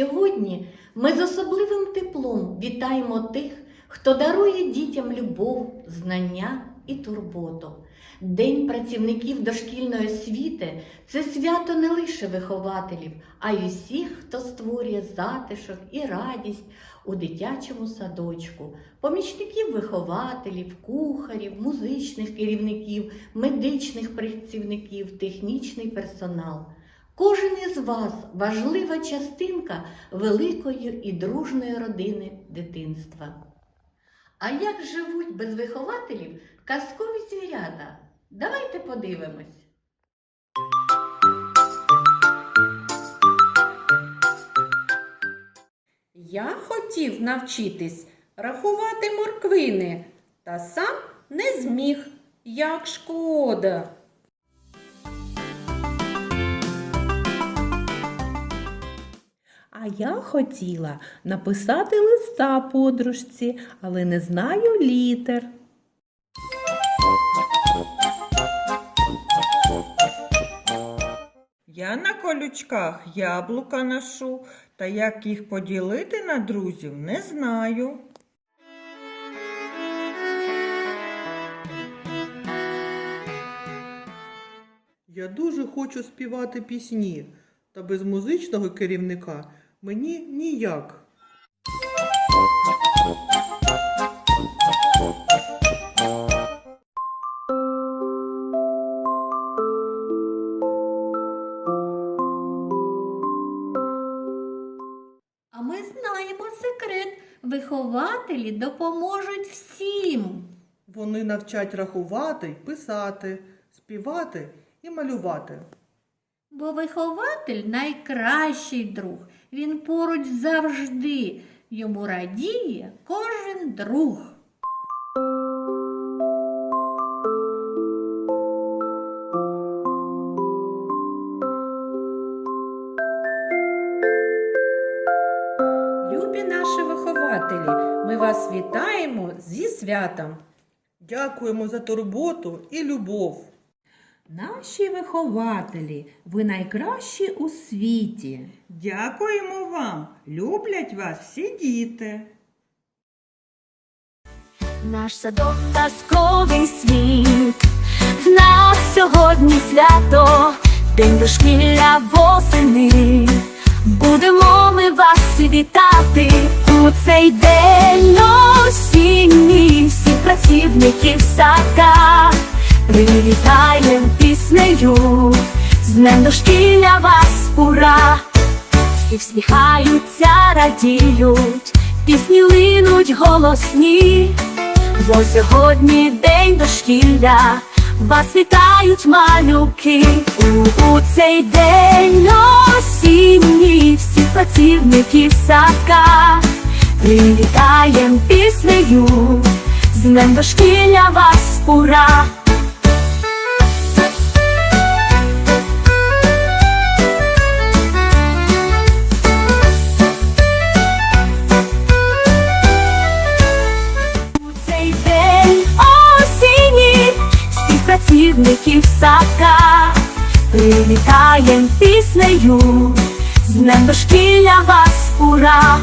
Сьогодні ми з особливим теплом вітаємо тих, хто дарує дітям любов, знання і турботу. День працівників дошкільної освіти це свято не лише вихователів, а й усіх, хто створює затишок і радість у дитячому садочку, помічників вихователів, кухарів, музичних керівників, медичних працівників, технічний персонал. Кожен із вас важлива частинка великої і дружної родини дитинства. А як живуть без вихователів казкові звірята? Давайте подивимось. Я хотів навчитись рахувати морквини, та сам не зміг, як шкода. А я хотіла написати листа подружці, але не знаю літер. Я на колючках яблука ношу, та як їх поділити на друзів, не знаю. Я дуже хочу співати пісні, та без музичного керівника мені ніяк. А ми знаємо секрет. Вихователі допоможуть всім. Вони навчать рахувати, писати, співати і малювати. Бо вихователь найкращий друг. Він поруч завжди. Йому радіє кожен друг. Любі наші вихователі, ми вас вітаємо зі святом. Дякуємо за турботу і любов. Наші вихователі, ви найкращі у світі. Дякуємо вам, люблять вас всі діти. Наш садок казковий світ, в нас сьогодні свято, день дошкілля восени. Будемо ми вас вітати у цей день осінній всіх працівників садка. Привітаєм піснею, з днем дошкілля вас ура! Всі всміхаються, радіють, пісні линуть голосні, бо сьогодні день дошкілля, вас вітають малюки. У, у цей день осінній всіх працівників садка. Привітаєм піснею, з днем дошкілля вас ура! Привітаєм піснею, з днем дошкілля вас ура!